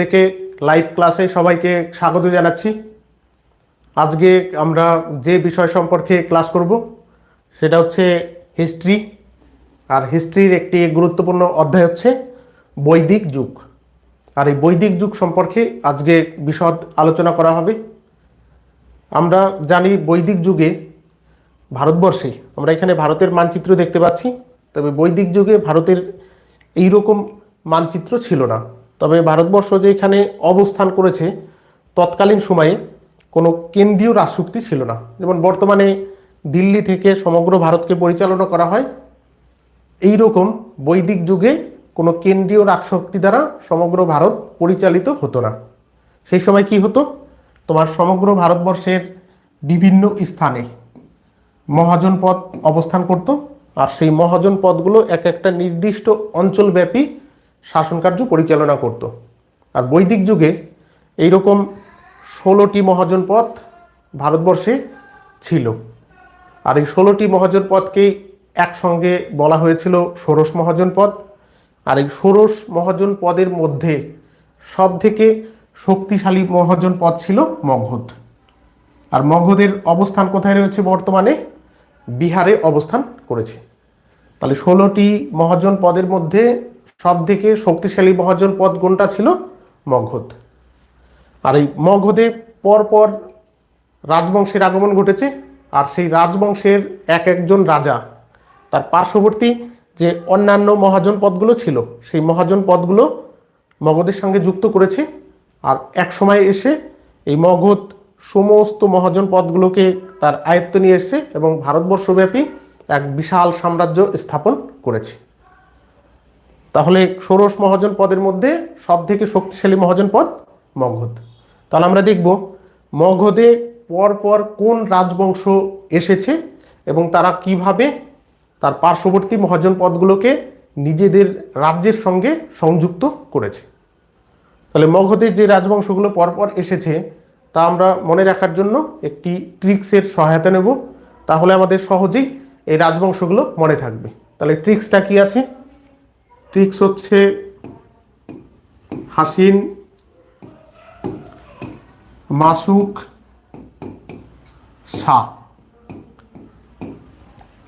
থেকে লাইভ ক্লাসে সবাইকে স্বাগত জানাচ্ছি। আজকে আমরা যে বিষয় সম্পর্কে ক্লাস করব, সেটা হচ্ছে হিস্ট্রি আর হিস্ট্রির একটি গুরুত্বপূর্ণ অধ্যায় হচ্ছে বৈদিক যুগ। আর এই বৈদিক যুগ সম্পর্কে আজকে বিশদ আলোচনা করা হবে। আমরা জানি বৈদিক যুগে ভারতবর্ষে, আমরা এখানে ভারতের মানচিত্র দেখতে পাচ্ছি, তবে বৈদিক যুগে ভারতের এই রকম মানচিত্র ছিল না। তবে ভারতবর্ষ যে এখানে অবস্থান করেছে, তৎকালীন সময়ে কোনো কেন্দ্রীয় রাজশক্তি ছিল না। যেমন বর্তমানে দিল্লি থেকে সমগ্র ভারতকে পরিচালনা করা হয় এই রকম বৈদিক যুগে কোনো কেন্দ্রীয় রাজশক্তি দ্বারা সমগ্র ভারত পরিচালিত হতো না। সেই সময় কি হতো? তোমার সমগ্র ভারতবর্ষের বিভিন্ন স্থানে মহাজন পদ অবস্থান করত, আর সেই মহাজন পদগুলো এক একটা নির্দিষ্ট অঞ্চলব্যাপী শাসনকার্য পরিচালনা করত। আর বৈদিক যুগে এইরকম ষোলোটি মহাজন পদ ভারতবর্ষে ছিল। আর এই ষোলোটি মহাজন পদকেই একসঙ্গে বলা হয়েছিল ষোড়শ মহাজন পদ আর এই ষোড়শ মহাজন পদের মধ্যে সব থেকে শক্তিশালী মহাজন পদ ছিল মগধ আর মগধের অবস্থান কোথায় রয়েছে বর্তমানে? বিহারে অবস্থান করেছে। তাহলে ষোলোটি মহাজন পদের মধ্যে সব থেকে শক্তিশালী মহাজন পদ কোনটা ছিল? মগধ। আর এই মগধে পরপর রাজবংশের আগমন ঘটেছে, আর সেই রাজবংশের এক একজন রাজা, তার পার্শ্ববর্তী যে অন্যান্য মহাজন পদগুলো ছিল, সেই মহাজন পদগুলো মগধের সঙ্গে যুক্ত করেছে, আর এক সময় এসে এই মগধ সমস্ত মহাজন পদগুলোকে তার আয়ত্ত নিয়ে এসেছে এবং ভারতবর্ষব্যাপী এক বিশাল সাম্রাজ্য স্থাপন করেছে। তাহলে ষোড়শ মহাজন পদের মধ্যে সব থেকে শক্তিশালী মহাজন পদ মগধ। তাহলে আমরা দেখব মগধে পরপর কোন রাজবংশ এসেছে এবং তারা কীভাবে তার পার্শ্ববর্তী মহাজন পদগুলোকে নিজেদের রাজ্যের সঙ্গে সংযুক্ত করেছে। তাহলে মগধের যে রাজবংশগুলো পরপর এসেছে, তা আমরা মনে রাখার জন্য একটি ট্রিক্সের সহায়তা নেব। তাহলে আমাদের সহজেই এই রাজবংশগুলো মনে থাকবে। তাহলে ট্রিক্সটা কি আছে? ট্রিক্স হচ্ছে হাসিন, মাসুক, শাহ।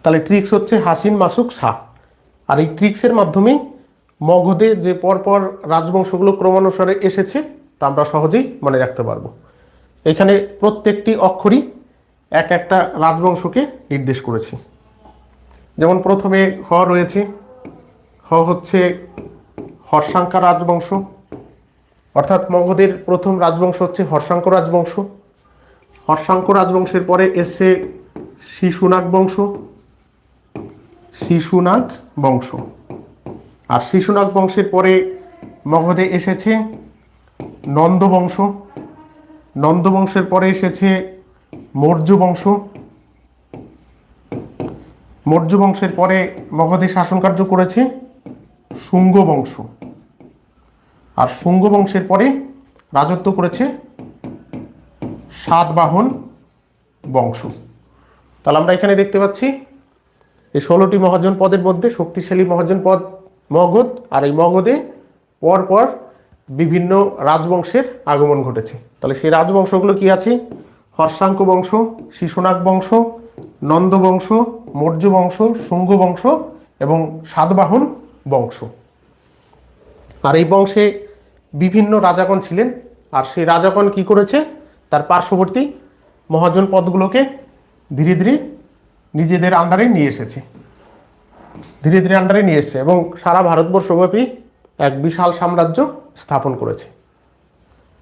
তাহলে ট্রিক্স হচ্ছে হাসিন, মাসুক, শাহ। আর এই ট্রিক্সের মাধ্যমেই মগধে যে পরপর রাজবংশগুলো ক্রমানুসারে এসেছে, তা আমরা সহজেই মনে রাখতে পারব। এখানে প্রত্যেকটি অক্ষরই এক একটা রাজবংশকে নির্দেশ করেছে। যেমন প্রথমে হ রয়েছে হ হচ্ছে হর্ষাঙ্কা রাজবংশ। অর্থাৎ মগধের প্রথম রাজবংশ হচ্ছে হর্ষাঙ্ক রাজবংশ। হর্ষাঙ্ক রাজবংশের পরে এসছে শিশুনাগ বংশ। শিশুনাগ বংশ। আর শিশুনাগ বংশের পরে মগধে এসেছে নন্দবংশ নন্দবংশের পরে এসেছে মৌর্য বংশ। মৌর্য বংশের পরে মগধে শাসনকার্য করেছে। শুঙ্গ বংশ। আর শুঙ্গ বংশের পরে রাজত্ব করেছে সাতবাহন বংশ। তাহলে আমরা এখানে দেখতে পাচ্ছি এই ষোলোটি মহাজন পদের মধ্যে শক্তিশালী মহাজন পদ মগধ, আর এই মগধে পর পর বিভিন্ন রাজবংশের আগমন ঘটেছে। তাহলে সেই রাজবংশগুলো কি আছে? হর্ষাঙ্ক বংশ, শিশুনাগ বংশ, নন্দ বংশ, মৌর্য বংশ, শুঙ্গ বংশ এবং সাতবাহন বংশ। আর এই বংশে বিভিন্ন রাজাগণ ছিলেন, আর সেই রাজাগণ কি করেছে? তার পার্শ্ববর্তী মহাজন পদগুলোকে ধীরে ধীরে নিজেদের আন্ডারে নিয়ে এসেছে। ধীরে ধীরে আন্ডারে নিয়ে এসেছে এবং সারা ভারতবর্ষব্যাপী এক বিশাল সাম্রাজ্য স্থাপন করেছে।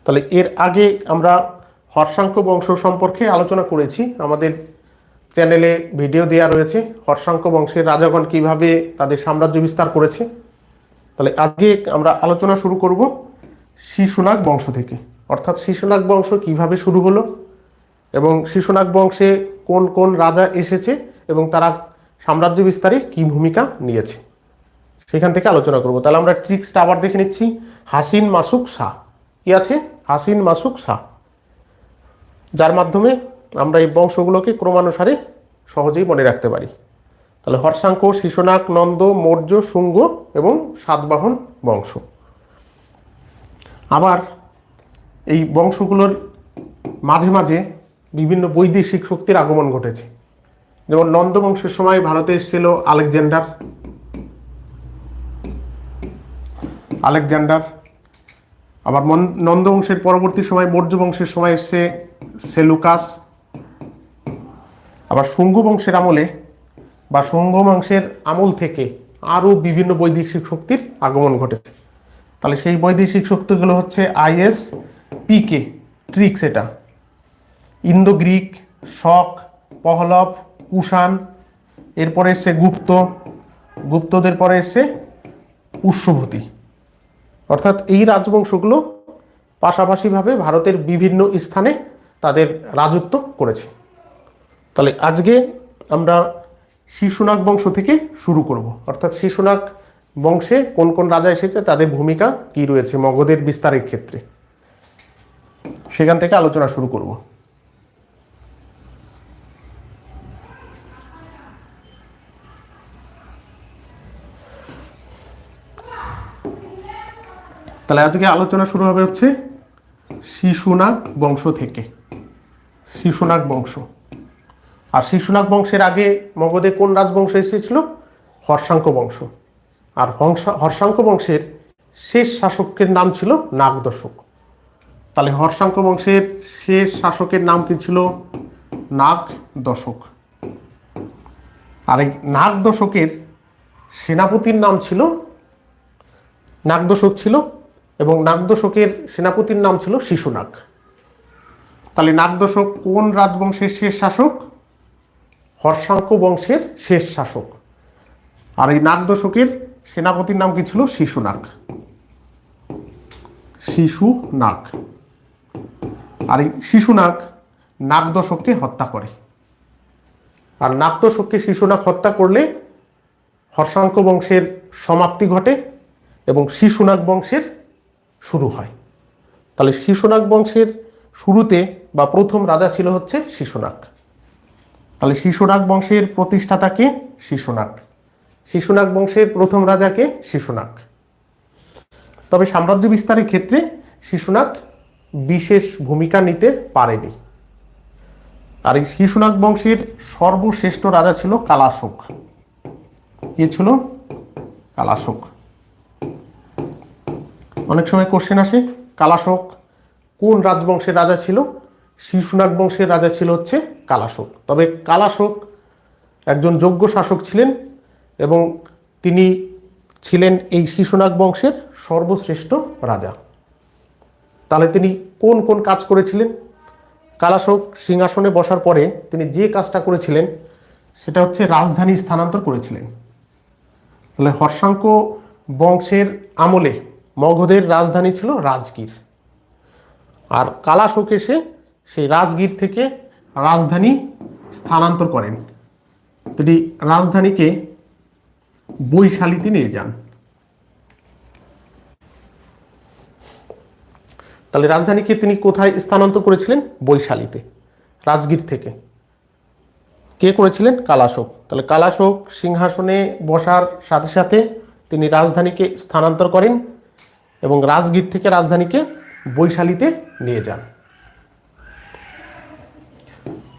তাহলে এর আগে আমরা হর্ষাঙ্ক বংশ সম্পর্কে আলোচনা করেছি, আমাদের চ্যানেলে ভিডিও দেওয়া রয়েছে। হর্ষাঙ্ক বংশের রাজাগণ কীভাবে তাদের সাম্রাজ্য বিস্তার করেছে। তাহলে আজকে আমরা আলোচনা শুরু করব শিশুনাগ বংশ থেকে। অর্থাৎ শিশুনাগ বংশ কীভাবে শুরু হলো এবং শিশুনাগ বংশে কোন কোন রাজা এসেছে এবং তারা সাম্রাজ্য বিস্তারে কি ভূমিকা নিয়েছে। সেখান থেকে আলোচনা করব। তাহলে আমরা ট্রিক্সটা আবার দেখে নিচ্ছি। হাসিন মাসুক শাহ। কি আছে? হাসিন মাসুক শাহ। যার মাধ্যমে আমরা এই বংশগুলোকে ক্রমানুসারে সহজেই মনে রাখতে পারি। তাহলে হর্ষাঙ্ক, শিশুনাগ, নন্দ, মৌর্য, শুঙ্গ এবং সাতবাহন বংশ। আবার এই বংশগুলোর মাঝে মাঝে বিভিন্ন বৈদেশিক শক্তির আগমন ঘটেছে। যেমন নন্দ বংশের সময় ভারতে এসেছিল আলেকজান্ডার। আলেকজান্ডার। আবার নন্দ বংশের পরবর্তী সময় মৌর্য বংশের সময় এসছে সেলুকাস। আবার শুঙ্গ বংশের আমলে বা শুঙ্গ বংশের আমল থেকে আরও বিভিন্ন বৈদেশিক শক্তির আগমন ঘটেছে। তাহলে সেই বৈদেশিক শক্তিগুলো হচ্ছে আইএস, পিকে ট্রিক্স এটা ইন্দো গ্রিক শক পহলব কুষাণ, এরপরে এসছে গুপ্ত, গুপ্তদের পরে এসছে পুষ্যভূতি অর্থাৎ এই রাজবংশগুলো পাশাপাশিভাবে ভারতের বিভিন্ন স্থানে তাদের রাজত্ব করেছে। তাহলে আজকে আমরা শিশুনাগ বংশ থেকে শুরু করব। অর্থাৎ শিশুনাগ বংশে কোন কোন রাজা এসেছে, তাদের ভূমিকা কি রয়েছে, মগধের বিস্তারের ক্ষেত্রে। সেখান থেকে আলোচনা শুরু করব। তাহলে আজকে আলোচনা শুরু হবে হচ্ছে শিশুনাগ বংশ থেকে। শিশুনাগ বংশ। আর শিশুনাগ বংশের আগে মগধে কোন রাজবংশ এসেছিল? হর্ষাঙ্ক বংশ। আর হর্ষাঙ্ক বংশের শেষ শাসকের নাম ছিল নাগদশক। তাহলে হর্ষাঙ্ক বংশের শেষ শাসকের নাম কি ছিল? নাগ দশক আর এই নাগ দশকের সেনাপতির নাম ছিল, নাগদশক ছিল এবং নাগদশকের সেনাপতির নাম ছিল শিশুনাগ। তাহলে নাগদশক কোন রাজবংশের শেষ শাসক? হর্ষাঙ্ক বংশের শেষ শাসক। আর এই নাগদশকের সেনাপতির নাম কি ছিল? শিশুনাগ শিশুনাগ আর এই শিশুনাগ নাগদশককে হত্যা করে। আর নাগদশককে শিশুনাগ হত্যা করলে হর্ষাঙ্ক বংশের সমাপ্তি ঘটে এবং শিশুনাগ বংশের শুরু হয়। তাহলে শিশুনাগ বংশের শুরুতে বা প্রথম রাজা ছিল হচ্ছে শিশুনাগ তাহলে শিশুনাগ বংশের প্রতিষ্ঠাতাকে শিশুনাগ। শিশুনাগ বংশের প্রথম রাজাকে শিশুনাগ। তবে সাম্রাজ্য বিস্তারের ক্ষেত্রে শিশুনাগ বিশেষ ভূমিকা নিতে পারেনি। আর এই শিশুনাগ বংশের সর্বশ্রেষ্ঠ রাজা ছিল কালাশোক। কে ছিল? কালাশোক। অনেক সময় কোশ্চেন আসে, কালাশোক কোন রাজবংশের রাজা ছিল? শিশুনাগ বংশের রাজা ছিল হচ্ছে কালাশোক। তবে কালাশোক একজন যোগ্য শাসক ছিলেন এবং তিনি ছিলেন এই শিশুনাগ বংশের সর্বশ্রেষ্ঠ রাজা। তাহলে তিনি কোন কোন কাজ করেছিলেন? কালাশোক সিংহাসনে বসার পরে তিনি যে কাজটা করেছিলেন, সেটা হচ্ছে রাজধানী স্থানান্তর করেছিলেন। তাহলে হর্ষাঙ্ক বংশের আমলে মগধের রাজধানী ছিল রাজগীর। আর কালাশোক এসে সেই রাজগীর থেকে রাজধানী স্থানান্তর করেন। তিনি রাজধানীকে বৈশালীতে নিয়ে যান। তাহলে রাজধানীকে তিনি কোথায় স্থানান্তর করেছিলেন? বৈশালীতে, রাজগীর থেকে। কে করেছিলেন? কালাশোক। তাহলে কালাশোক সিংহাসনে বসার সাথে সাথে তিনি রাজধানীকে স্থানান্তর করেন এবং রাজগীর থেকে রাজধানীকে বৈশালীতে নিয়ে যান।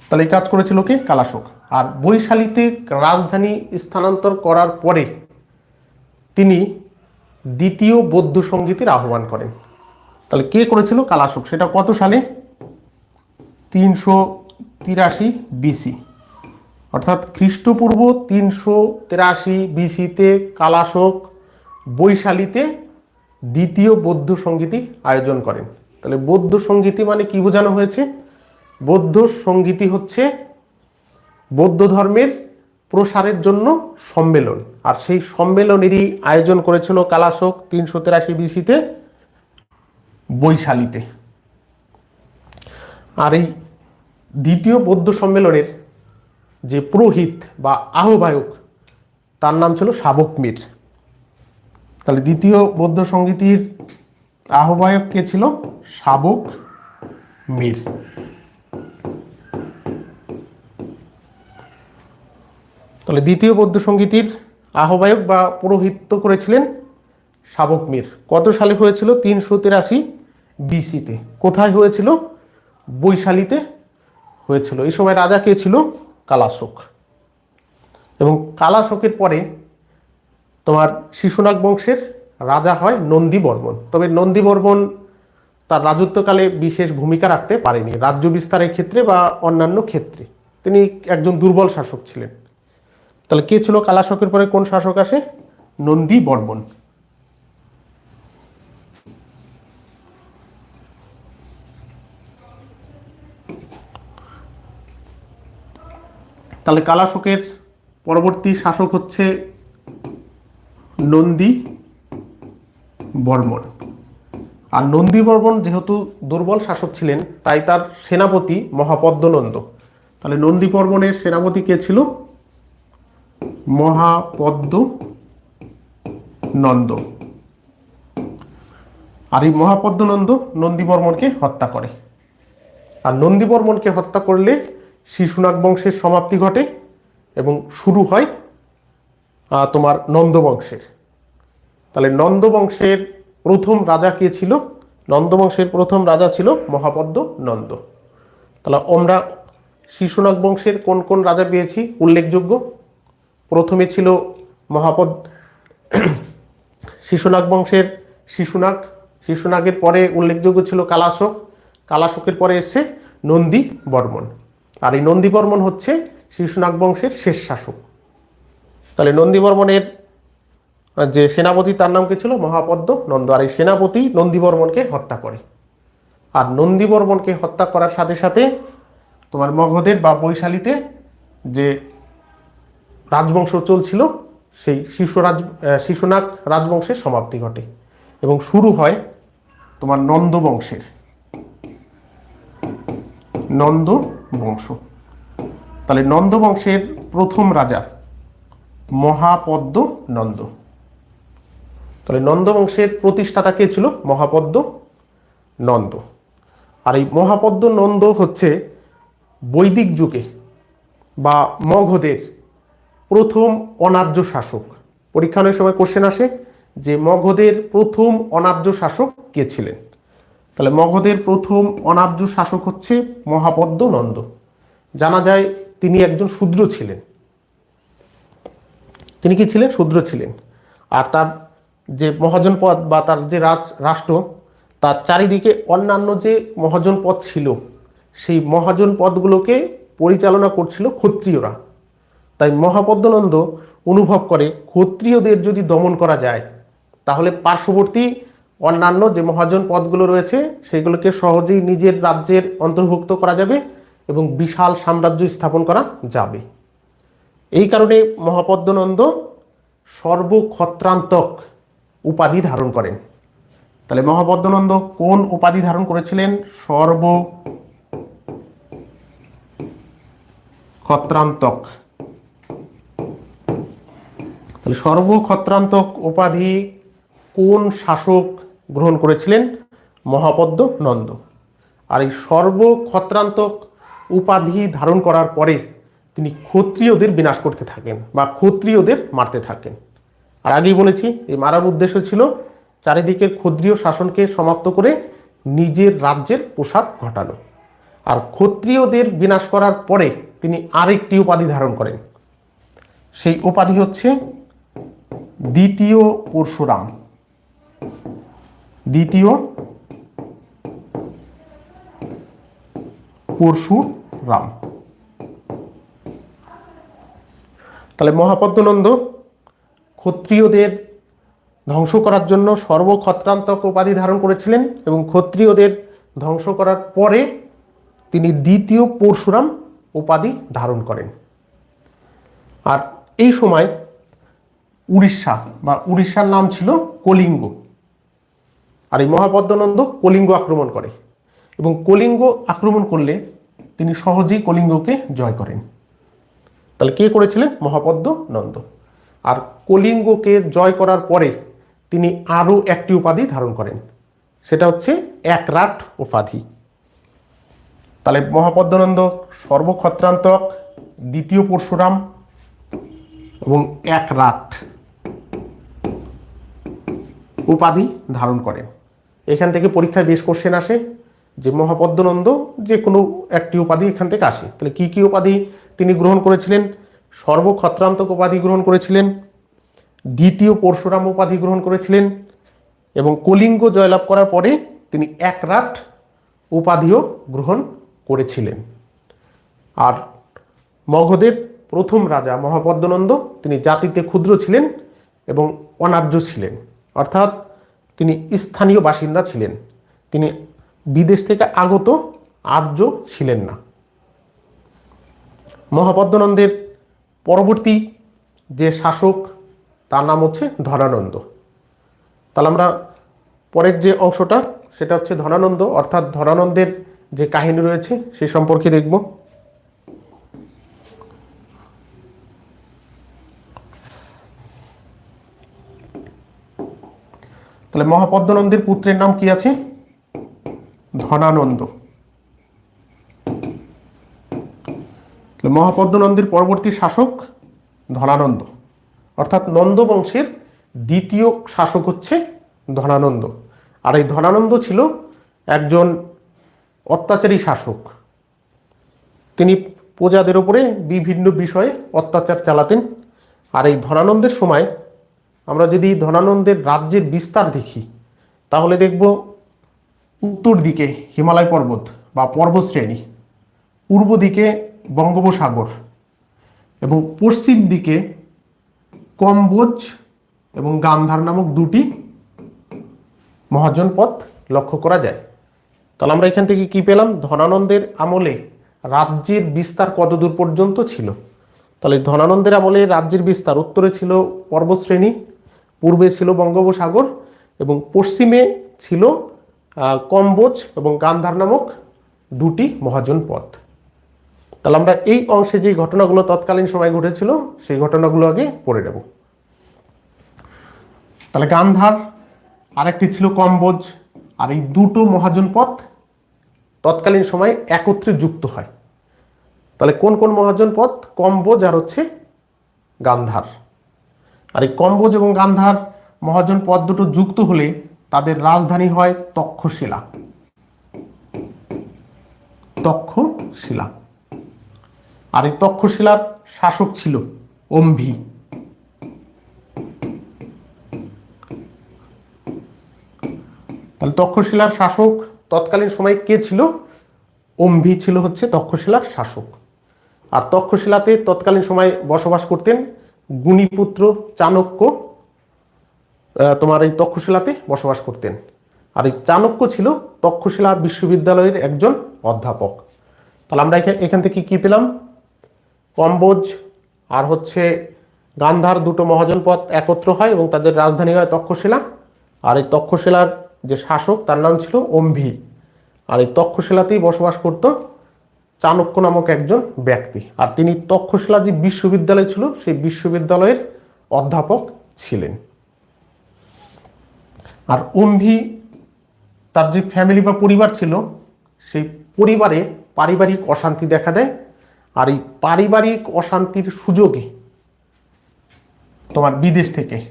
তাহলে এই কাজ করেছিল কে? কালাশোক। আর বৈশালীতে রাজধানী স্থানান্তর করার পরে তিনি দ্বিতীয় বৌদ্ধ সঙ্গীতের আহ্বান করেন। তাহলে কে করেছিল কালাশোক? সেটা কত সালে? তিনশো তিরাশি বিসি অর্থাৎ খ্রিস্টপূর্ব তিনশো তেরাশি বিসিতে কালাশোক বৈশালীতে দ্বিতীয় বৌদ্ধ সঙ্গীতি আয়োজন করেন। তাহলে বৌদ্ধ সঙ্গীতি মানে কি বোঝানো হয়েছে? বৌদ্ধ সঙ্গীতি হচ্ছে বৌদ্ধ ধর্মের প্রসারের জন্য সম্মেলন। আর সেই সম্মেলনেরই আয়োজন করেছিল কালাশোক তিনশো তেরাশি বিসিতে বৈশালীতে। আর এই দ্বিতীয় বৌদ্ধ সম্মেলনের যে পুরোহিত বা আহ্বায়ক, তার নাম ছিল শাবক মীর। তাহলে দ্বিতীয় বৌদ্ধ সঙ্গীতির আহ্বায়ক কে ছিল? শাবক মীর। তাহলে দ্বিতীয় বৌদ্ধ সঙ্গীতির আহ্বায়ক বা পুরোহিত্য করেছিলেন শাবক মীর। কত সালে হয়েছিল? তিনশো তিরাশি বিসিতে। কোথায় হয়েছিল? বৈশালীতে হয়েছিল। এই সময় রাজা কে ছিল? কালাশোক। এবং কালাশোকের পরে তোমার শিশুনাগ বংশের রাজা হয় নন্দী বর্মন তবে নন্দী বর্মন তার রাজত্বকালে বিশেষ ভূমিকা রাখতে পারেনি। রাজ্য বিস্তারের ক্ষেত্রে বা অন্যান্য ক্ষেত্রে। তিনি একজন দুর্বল শাসক ছিলেন। তাহলে কে ছিল কালাশকের পরে কোন শাসক আসে? নন্দী বর্মন তাহলে কালাশকের পরবর্তী শাসক হচ্ছে নন্দী বর্মন আর নন্দী বর্মন যেহেতু দুর্বল শাসক ছিলেন, তাই তার সেনাপতি মহাপদ্মনন্দ। তাহলে নন্দী বর্মনের সেনাপতি কে ছিল? মহাপদ্ম নন্দ। আর এই মহাপদ্ম মহাপদ্মনন্দ নন্দীবর্মনকে হত্যা করে। আর নন্দীবর্মনকে হত্যা করলে শিশুনাগ বংশের সমাপ্তি ঘটে এবং শুরু হয় তোমার নন্দ বংশের। তাহলে নন্দ বংশের প্রথম রাজা কে ছিল? নন্দ বংশের প্রথম রাজা ছিল মহাপদ্ম নন্দ। তাহলে আমরা শিশুনাগ বংশের কোন কোন রাজা পেয়েছি? উল্লেখযোগ্য প্রথমে ছিল মহাপদ শিশুনাগ বংশের শিশুনাগ। শিশুনাগের পরে উল্লেখযোগ্য ছিল কালাশোক। কালাশোকের পরে এসছে নন্দী বর্মন আর এই নন্দী বর্মন হচ্ছে শিশুনাগ বংশের শেষ শাসক। তাহলে নন্দী বর্মনের যে সেনাপতি, তার নাম কি ছিল? মহাপদ্ম নন্দ। আর এই সেনাপতি নন্দীবর্মনকে হত্যা করে। আর নন্দীবর্মনকে হত্যা করার সাথে সাথে তোমার মগধের বা বৈশালীতে যে রাজবংশ চলছিল, সেই শিশুরাজ শিশুনাগ রাজবংশের সমাপ্তি ঘটে এবং শুরু হয় তোমার নন্দ বংশের। নন্দ বংশ। তাহলে নন্দ বংশের প্রথম রাজা মহাপদ্ম নন্দ। তাহলে নন্দ বংশের প্রতিষ্ঠাতা কে ছিল? মহাপদ্ম নন্দ। আর এই মহাপদ্ম নন্দ হচ্ছে বৈদিক যুগে বা মগধের প্রথম অনার্য শাসক। পরীক্ষানোর সময় কোশ্চেন আসে যে মগধের প্রথম অনার্য শাসক কে ছিলেন? তাহলে মগধের প্রথম অনার্য শাসক হচ্ছে মহাপদ্ম নন্দ জানা যায় তিনি একজন শূদ্র ছিলেন। তিনি কি ছিলেন? শূদ্র ছিলেন। আর তার যে মহাজন পদ বা তার যে রাষ্ট্র, তার চারিদিকে অন্যান্য যে মহাজন পদ ছিল, সেই মহাজন পদগুলোকে পরিচালনা করছিল ক্ষত্রিয়রা। তাই মহাপদ্মনন্দ অনুভব করে, ক্ষত্রিয়দের যদি দমন করা যায়, তাহলে পার্শ্ববর্তী অন্যান্য যে মহাজন পদগুলো রয়েছে, সেগুলোকে সহজেই নিজের রাজ্যের অন্তর্ভুক্ত করা যাবে এবং বিশাল সাম্রাজ্য স্থাপন করা যাবে। এই কারণে মহাপদ্মনন্দ সর্বক্ষত্রান্তক উপাধি ধারণ করেন। তাহলে মহাপদ্মনন্দ কোন উপাধি ধারণ করেছিলেন? সর্ব ক্ষত্রান্তক তাহলে সর্বক্ষত্রান্তক উপাধি কোন শাসক গ্রহণ করেছিলেন? মহাপদ্ম নন্দ। আর এই সর্বক্ষত্রান্তক উপাধি ধারণ করার পরে তিনি ক্ষত্রিয়দের বিনাশ করতে থাকেন বা ক্ষত্রিয়দের মারতে থাকেন। আর আগেই বলেছি, এই মারার উদ্দেশ্য ছিল চারিদিকের ক্ষত্রিয় শাসনকে সমাপ্ত করে নিজের রাজ্যের প্রসার ঘটানো। আর ক্ষত্রিয়দের বিনাশ করার পরে তিনি আরেকটি উপাধি ধারণ করেন। সেই উপাধি হচ্ছে দ্বিতীয় পরশুরাম। দ্বিতীয় পরশুরাম। তাহলে মহাপদ্মনন্দ ক্ষত্রিয়দের ধ্বংস করার জন্য সর্বক্ষত্রান্তক উপাধি ধারণ করেছিলেন এবং ক্ষত্রিয়দের ধ্বংস করার পরে তিনি দ্বিতীয় পরশুরাম উপাধি ধারণ করেন। আর এই সময় উড়িষ্যা, বা উড়িষ্যার নাম ছিল কলিঙ্গ। আর এই মহাপদ্মনন্দ কলিঙ্গ আক্রমণ করে এবং কলিঙ্গ আক্রমণ করলে তিনি সহজেই কলিঙ্গকে জয় করেন। তাহলে কে করেছিলেন? মহাপদ্ম নন্দ আর কলিঙ্গকে জয় করার পরে তিনি আরও একটি উপাধি ধারণ করেন। সেটা হচ্ছে একরাট উপাধি। তাহলে মহাপদ্মানন্দ সর্বক্ষত্রান্তক, দ্বিতীয় পরশুরাম এবং একরাট। উপাধি ধারণ করেন এখান থেকে পরীক্ষায় বেশ কোশ্চেন আসে যে মহাপদ্মনন্দ যে কোনো একটি উপাধি এখান থেকে আসে। তাহলে কী কী উপাধি তিনি গ্রহণ করেছিলেন? সর্বক্ষত্রান্তক উপাধি গ্রহণ করেছিলেন, দ্বিতীয় পরশুরাম উপাধি গ্রহণ করেছিলেন এবং কলিঙ্গ জয়লাভ করার পরে তিনি একরাট উপাধিও গ্রহণ করেছিলেন। আর মগধের প্রথম রাজা মহাপদ্মনন্দ তিনি জাতিতে ক্ষুদ্র ছিলেন এবং অনার্য ছিলেন। অর্থাৎ তিনি স্থানীয় বাসিন্দা ছিলেন। তিনি বিদেশ থেকে আগত আর্য ছিলেন না। মহাপদ্মনন্দের পরবর্তী যে শাসক, তার নাম হচ্ছে ধনানন্দ। তাহলে আমরা পরের যে অংশটা, সেটা হচ্ছে ধনানন্দ। অর্থাৎ ধনানন্দের যে কাহিনী রয়েছে, সে সম্পর্কে দেখব। তাহলে মহাপদ্মনন্দের পুত্রের নাম কি আছে? ধনানন্দ। মহাপদ্মনন্দের পরবর্তী শাসক ধনানন্দ। অর্থাৎ নন্দ বংশের দ্বিতীয় শাসক হচ্ছে ধনানন্দ। আর এই ধনানন্দ ছিল একজন অত্যাচারী শাসক। তিনি প্রজাদের ওপরে বিভিন্ন বিষয়ে অত্যাচার চালাতেন। আর এই ধনানন্দের সময় আমরা যদি ধনানন্দের রাজ্যের বিস্তার দেখি, তাহলে দেখব উত্তর দিকে হিমালয় পর্বত বা পর্বতশ্রেণী, পূর্ব দিকে বঙ্গোপসাগর এবং পশ্চিম দিকে কম্বোজ এবং গান্ধার নামক দুটি মহাজন পথ লক্ষ্য করা যায়। তাহলে আমরা এখান থেকে কি পেলাম? ধনানন্দের আমলে রাজ্যের বিস্তার কতদূর পর্যন্ত ছিল? তাহলে ধনানন্দের আমলে রাজ্যের বিস্তার উত্তরে ছিল পর্বতশ্রেণী পূর্বে ছিল বঙ্গোপসাগর এবং পশ্চিমে ছিল কম্বোজ এবং গান্ধার নামক দুটি মহাজন পথ। তাহলে আমরা এই অংশে যে ঘটনাগুলো তৎকালীন সময় ঘটেছিল, সেই ঘটনাগুলো আগে পড়ে নেব। তাহলে গান্ধার আরেকটি ছিল কম্বোজ, আর এই দুটো মহাজন পথ তৎকালীন সময় একত্রে যুক্ত হয়। তাহলে কোন কোন মহাজন পথ? কম্বোজ আর হচ্ছে গান্ধার। আর এই কম্বোজ এবং গান্ধার মহাজন পদ দুটো যুক্ত হলে তাদের রাজধানী হয় তক্ষশিলা। তক্ষশিলা। আর এই তক্ষশিলার শাসক ছিল অম্ভি। তাহলে তক্ষশিলার শাসক তৎকালীন সময় কে ছিল? অম্ভি ছিল হচ্ছে তক্ষশিলার শাসক। আর তক্ষশিলাতে তৎকালীন সময় বসবাস করতেন গুণীপুত্র চাণক্য তোমার এই তক্ষশিলাতে বসবাস করতেন। আর এই চাণক্য ছিল তক্ষশিলা বিশ্ববিদ্যালয়ের একজন অধ্যাপক। তাহলে আমরা এখা- এখান থেকে কি পেলাম? কম্বোজ আর হচ্ছে গান্ধার দুটো মহাজন পথ একত্র হয় এবং তাদের রাজধানী হয় তক্ষশিলা। আর এই তক্ষশিলার যে শাসক, তার নাম ছিল অম্ভি। আর এই তক্ষশিলাতেই বসবাস করত চাণক্য নামক একজন ব্যক্তি। আর তিনি তক্ষশিলা যে বিশ্ববিদ্যালয় ছিল, সেই বিশ্ববিদ্যালয়ের অধ্যাপক ছিলেন। আর অম্ভি তার যে ফ্যামিলি বা পরিবার ছিল, সেই পরিবারে পারিবারিক অশান্তি দেখা দেয়। আর এই পারিবারিক অশান্তির সুযোগে তোমার বিদেশ থেকে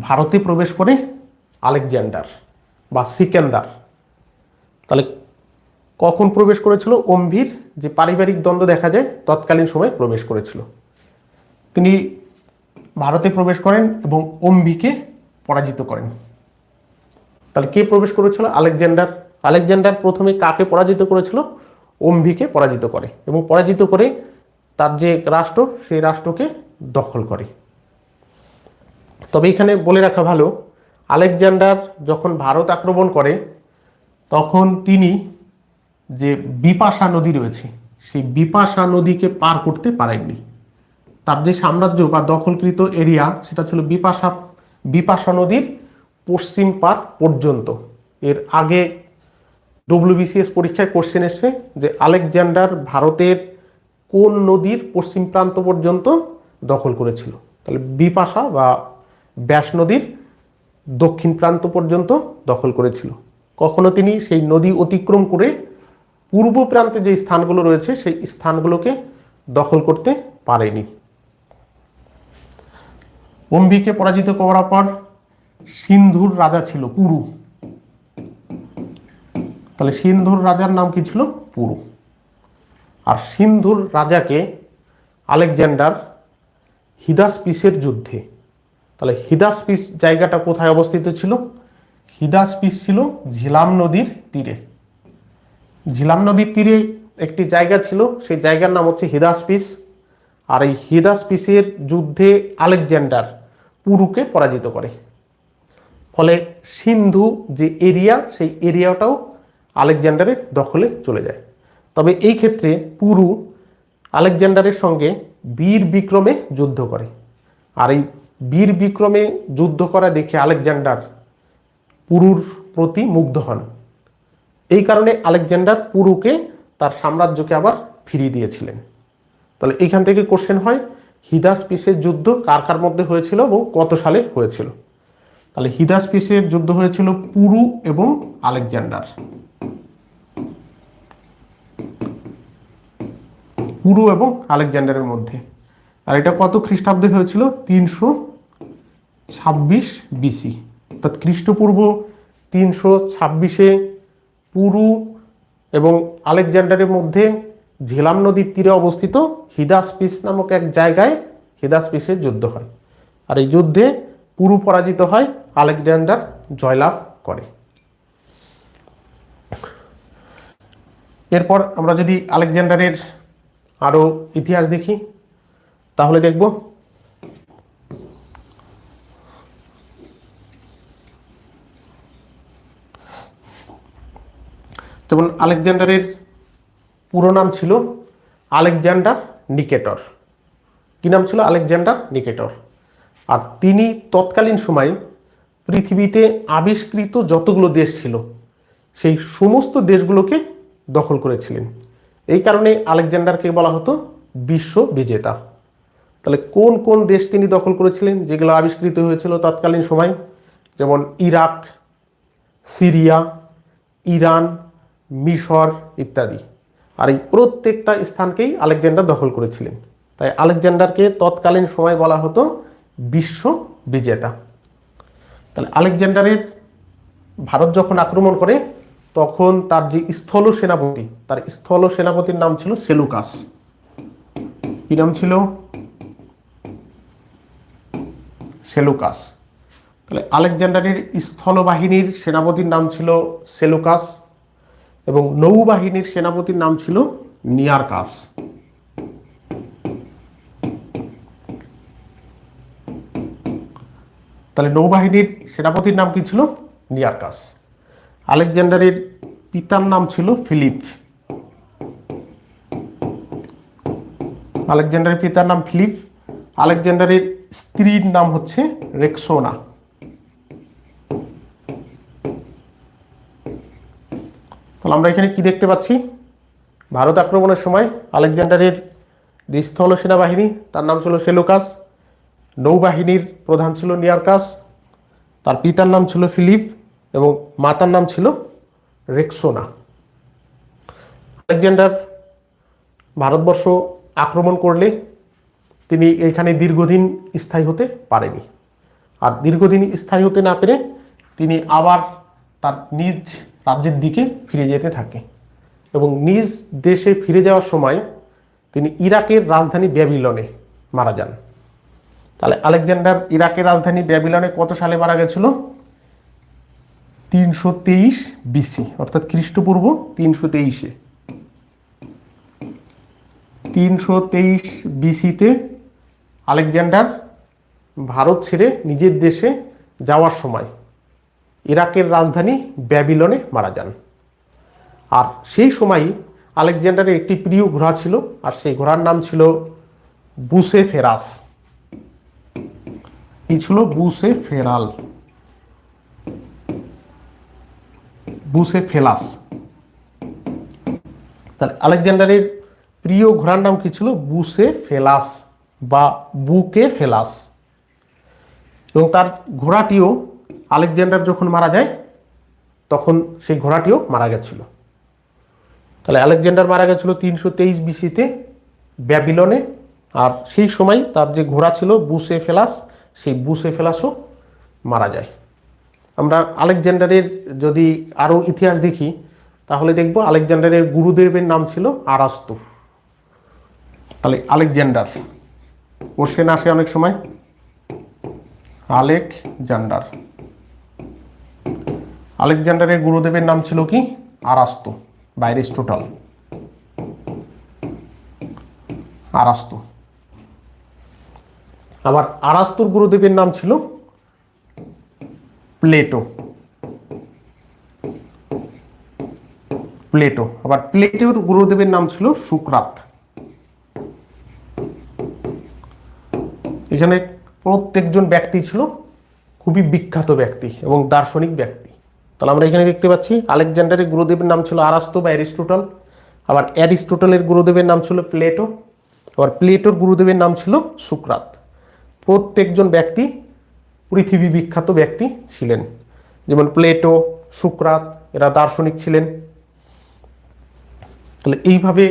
ভারতে প্রবেশ করে আলেকজান্ডার বা সিকেন্দার। তাহলে কখন প্রবেশ করেছিল? অম্ভির যে পারিবারিক দ্বন্দ্ব দেখা যায়, তৎকালীন সময়ে প্রবেশ করেছিল। তিনি ভারতে প্রবেশ করেন এবং অম্ভিকে পরাজিত করেন। তাহলে কে প্রবেশ করেছিল? আলেকজান্ডার। আলেকজান্ডার প্রথমে কাকে পরাজিত করেছিল? অম্ভিকে পরাজিত করে এবং পরাজিত করে তার যে রাষ্ট্র, সেই রাষ্ট্রকে দখল করে। তবে এখানে বলে রাখা ভালো, আলেকজান্ডার যখন ভারত আক্রমণ করে, তখন তিনি যে বিপাশা নদী রয়েছে, সেই বিপাশা নদীকে পার করতে পারেননি। তার যে সাম্রাজ্য বা দখলকৃত এরিয়া, সেটা ছিল বিপাশা বিপাশা নদীর পশ্চিম পার পর্যন্ত। এর আগে ডব্লিউবিসিএস পরীক্ষায় কোশ্চেন এসছে যে আলেকজান্ডার ভারতের কোন নদীর পশ্চিম প্রান্ত পর্যন্ত দখল করেছিল। তাহলে বিপাশা বা ব্যাস নদীর দক্ষিণ প্রান্ত পর্যন্ত দখল করেছিল। কখনো তিনি সেই নদী অতিক্রম করে পূর্ব প্রান্তে যে স্থানগুলো রয়েছে, সেই স্থানগুলোকে দখল করতে পারেনি। অম্বিকে পরাজিত করার পর সিন্ধুর রাজা ছিল পুরু। তাহলে সিন্ধুর রাজার নাম কি ছিল? পুরু। আর সিন্ধুর রাজাকে আলেকজান্ডার হিদাসপিসের যুদ্ধে। তাহলে হিদাসপিস জায়গাটা কোথায় অবস্থিত ছিল? হিদাসপিস ছিল ঝিলাম নদীর তীরে। ঝিলাম নদীর তীরে একটি জায়গা ছিল। সেই জায়গার নাম হচ্ছে হিদাসপিস। আর এই হিদাসপিসের যুদ্ধে আলেকজান্ডার পুরুকে পরাজিত করে। ফলে সিন্ধু যে এরিয়া, সেই এরিয়াটাও আলেকজান্ডারের দখলে চলে যায়। তবে এই ক্ষেত্রে পুরু আলেকজান্ডারের সঙ্গে বীর বিক্রমে যুদ্ধ করে। আর এই বীর বিক্রমে যুদ্ধ করা দেখে আলেকজান্ডার পুরুর প্রতি মুগ্ধ হন। এই কারণে আলেকজান্ডার পুরুকে তার সাম্রাজ্যকে আবার ফিরিয়ে দিয়েছিলেন। তাহলে এইখান থেকে কোশ্চেন হয় হিদাস পিসের যুদ্ধ কার কার মধ্যে হয়েছিল এবং কত সালে হয়েছিল? তাহলে হিদাস পিসের যুদ্ধ হয়েছিল পুরু এবং আলেকজান্ডার। পুরু এবং আলেকজান্ডারের মধ্যে। আর এটা কত খ্রিস্টাব্দে হয়েছিল? তিনশো ছাব্বিশ বিসি অর্থাৎ খ্রিস্টপূর্ব তিনশো ছাব্বিশে পুরু এবং আলেকজান্ডারের মধ্যে ঝেলাম নদীর তীরে অবস্থিত হিদাসপিস নামক এক জায়গায় হিদাসপিসের যুদ্ধ হয়। আর এই যুদ্ধে পুরু পরাজিত হয়, আলেকজান্ডার জয়লাভ করে। এরপর আমরা যদি আলেকজান্ডারের আরও ইতিহাস দেখি, তাহলে দেখব যেমন আলেকজান্ডারের পুরো নাম ছিল আলেকজান্ডার নিকেটর। কি নাম ছিল? আলেকজান্ডার নিকেটর। আর তিনি তৎকালীন সময়ে পৃথিবীতে আবিষ্কৃত যতগুলো দেশ ছিল, সেই সমস্ত দেশগুলোকে দখল করেছিলেন। এই কারণে আলেকজান্ডারকে বলা হতো বিশ্ব বিজেতা। তাহলে কোন কোন দেশ তিনি দখল করেছিলেন, যেগুলো আবিষ্কৃত হয়েছিল তৎকালীন সময়? যেমন ইরাক, সিরিয়া, ইরান মিশর ইত্যাদি। আর এই প্রত্যেকটা স্থানকেই আলেকজান্ডার দখল করেছিলেন। তাই আলেকজান্ডারকে তৎকালীন সময় বলা হতো বিশ্ব বিজেতা। তাহলে আলেকজান্ডারের ভারত যখন আক্রমণ করে, তখন তার যে স্থল সেনাপতি, তার স্থল সেনাপতির নাম ছিল সেলুকাস। কি নাম ছিল? সেলুকাস। তাহলে আলেকজান্ডারের স্থলবাহিনীর সেনাপতির নাম ছিল সেলুকাস। এবং নৌবাহিনীর সেনাপতির নাম ছিল নিয়ারকাস তাহলে নৌবাহিনীর সেনাপতির নাম কি ছিল? নিয়ারকাস আলেকজান্ডারের পিতার নাম ছিল ফিলিপ। আলেকজান্ডারের পিতার নাম ফিলিপ। আলেকজান্ডারের স্ত্রীর নাম হচ্ছে রেক্সোনা। আমরা এখানে কি দেখতে পাচ্ছি? ভারত আক্রমণের সময় আলেকজান্ডারের যে স্থল সেনাবাহিনী, তার নাম ছিল সেলোকাস। নৌবাহিনীর প্রধান ছিল নিয়ারকাস, তার পিতার নাম ছিল ফিলিপ এবং মাতার নাম ছিল রেক্সোনা। আলেকজান্ডার ভারতবর্ষ আক্রমণ করলে তিনি এখানে দীর্ঘদিন স্থায়ী হতে পারেনি। আর দীর্ঘদিন স্থায়ী হতে না পেরে তিনি আবার তার নিজ রাজ্যের দিকে ফিরে যেতে থাকে এবং নিজ দেশে ফিরে যাওয়ার সময় তিনি ইরাকের রাজধানী ব্যাবিলনে মারা যান। তাহলে আলেকজান্ডার ইরাকের রাজধানী ব্যাবিলনে কত সালে মারা গেছিল? তিনশো তেইশ বিসি, অর্থাৎ খ্রিস্টপূর্ব তিনশো তেইশে। তিনশো তেইশ বিসিতে আলেকজান্ডার ভারত ছেড়ে নিজের দেশে যাওয়ার সময় ইরাকের রাজধানী ব্যাবিলনে মারা যান। আর সেই সময়ই আলেকজান্ডারের একটি প্রিয় ঘোড়া ছিল, আর সেই ঘোড়ার নাম ছিল বুসে ফেরাস। কি ছিল বুসে ফেরাল? বুসে ফেলাস। তাহলে আলেকজান্ডারের প্রিয় ঘোড়ার নাম কি ছিল? বুসে ফেলাস বা বুকে ফেলাস। এবং তার ঘোড়াটিও আলেকজান্ডার যখন মারা যায়, তখন সেই ঘোড়াটিও মারা গেছিল। তাহলে আলেকজান্ডার মারা গেছিল তিনশো তেইশ বিসিতে ব্যাবিলনে, আর সেই সময় তার যে ঘোড়া ছিল বুসে ফেলাস সেই বুসে ফেলাসও মারা যায়। আমরা আলেকজান্ডারের যদি আরও ইতিহাস দেখি, তাহলে দেখব আলেকজান্ডারের গুরুদেবের নাম ছিল আরাস্তু। তাহলে আলেকজান্ডার কোশ্চেন আসে অনেক সময়? আলেকজান্ডার। আলেকজান্ডারের গুরুদেবের নাম ছিল কি? আরাস্তু। বা অ্যারিস্টোটল আরাস্তু। আবার আরাস্তুর গুরুদেবের নাম ছিল প্লেটো। প্লেটো। আবার প্লেটোর গুরুদেবের নাম ছিল সুক্রাত। এখানে প্রত্যেকজন ব্যক্তি ছিল খুবই বিখ্যাত ব্যক্তি এবং দার্শনিক ব্যক্তি। তাহলে আমরা এখানে দেখতে পাচ্ছি আলেকজান্ডারের গুরুদেবের নাম ছিল আরাস্তো বা অ্যারিস্টোটল, আবার অ্যারিস্টোটলের গুরুদেবের নাম ছিল প্লেটো, আবার প্লেটোর গুরুদেবের নাম ছিল সুক্রাত। প্রত্যেকজন ব্যক্তি পৃথিবী বিখ্যাত ব্যক্তি ছিলেন। যেমন প্লেটো, সুক্রাত, এরা দার্শনিক ছিলেন। তাহলে এইভাবে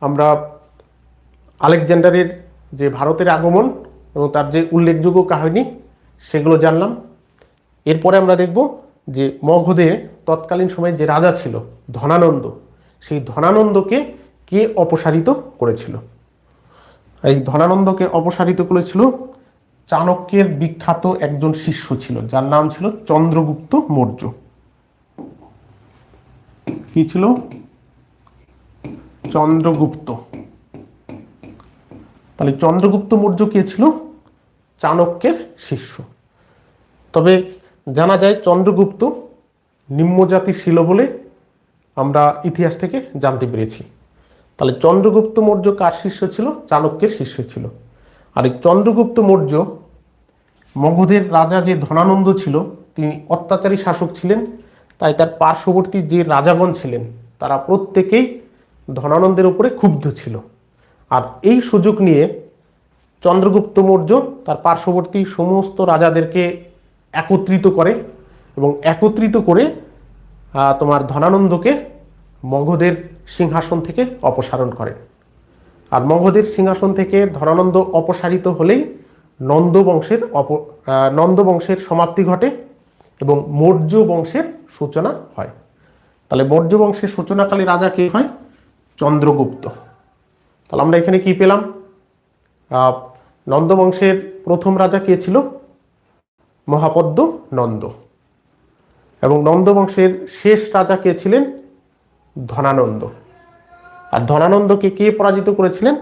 আমরা আলেকজান্ডারের যে ভারতের আগমন এবং তার যে উল্লেখযোগ্য কাহিনী, সেগুলো জানলাম। এরপরে আমরা দেখব যে মগধে তৎকালীন সময়ে যে রাজা ছিল, ধনানন্দ, সেই ধনানন্দকে কে অপসারিত করেছিল? এই ধনানন্দকে অপসারিত করেছিল চাণক্যের বিখ্যাত একজন শিষ্য ছিল, যার নাম ছিল চন্দ্রগুপ্ত মৌর্য। কি ছিল? চন্দ্রগুপ্ত। তাহলে চন্দ্রগুপ্ত মৌর্য কে ছিল? চাণক্যের শিষ্য। তবে জানা যায় চন্দ্রগুপ্ত নিম্নজাতি ছিল বলে আমরা ইতিহাস থেকে জানতে পেরেছি। তাহলে চন্দ্রগুপ্ত মৌর্য কার শিষ্য ছিল? চাণক্যের শিষ্য ছিল। আর এই চন্দ্রগুপ্ত মৌর্য মগধের রাজা যে ধনানন্দ ছিল, তিনি অত্যাচারী শাসক ছিলেন। তাই তার পার্শ্ববর্তী যে রাজাগণ ছিলেন, তারা প্রত্যেকেই ধনানন্দের উপরে ক্ষুব্ধ ছিল। আর এই সুযোগ নিয়ে চন্দ্রগুপ্ত মৌর্য তার পার্শ্ববর্তী সমস্ত রাজাদেরকে একত্রিত করে এবং একত্রিত করে তোমার ধনানন্দকে মগধের সিংহাসন থেকে অপসারণ করে। আর মগধের সিংহাসন থেকে ধনানন্দ অপসারিত হলেই নন্দ বংশের অপ আহ, নন্দ বংশের সমাপ্তি ঘটে এবং মৌর্য বংশের সূচনা হয়। তাহলে মৌর্য বংশের সূচনাকালী রাজা কে হয়? চন্দ্রগুপ্ত। তাহলে আমরা এখানে কি পেলাম? আহ, নন্দ বংশের প্রথম রাজা কে ছিল? মহাপদ্ম নন্দ। এবং নন্দ বংশের শেষ রাজা কে ছিলেন? ধনানন্দ। আর ধনানন্দকে কে পরাজিত করেছিলেন?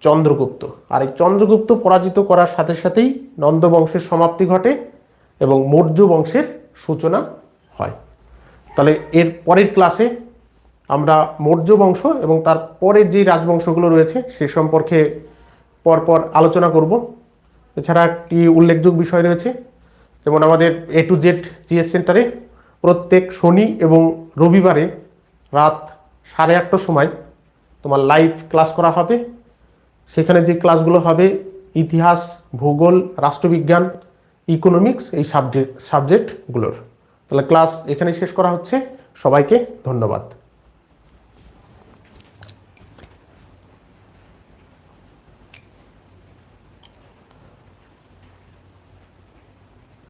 চন্দ্রগুপ্ত। আর এই চন্দ্রগুপ্ত পরাজিত করার সাথে সাথেই নন্দ বংশের সমাপ্তি ঘটে এবং মৌর্য বংশের সূচনা হয়। তাহলে এর পরের ক্লাসে আমরা মৌর্য বংশ এবং তার পরের যে রাজবংশগুলো রয়েছে সে সম্পর্কে পরপর আলোচনা করব। এছাড়া একটি উল্লেখযোগ্য বিষয় রয়েছে যেমন আমাদের এ টু জেড জিএস সেন্টারে প্রত্যেক শনি এবং রবিবারে রাত সাড়ে আটটার সময় তোমার লাইভ ক্লাস করা হবে। সেখানে যে ক্লাসগুলো হবে, ইতিহাস, ভূগোল, রাষ্ট্রবিজ্ঞান ইকোনমিক্স এই সাবজেক্ট সাবজেক্টগুলোর তাহলে ক্লাস এখানে শেষ করা হচ্ছে। সবাইকে ধন্যবাদ।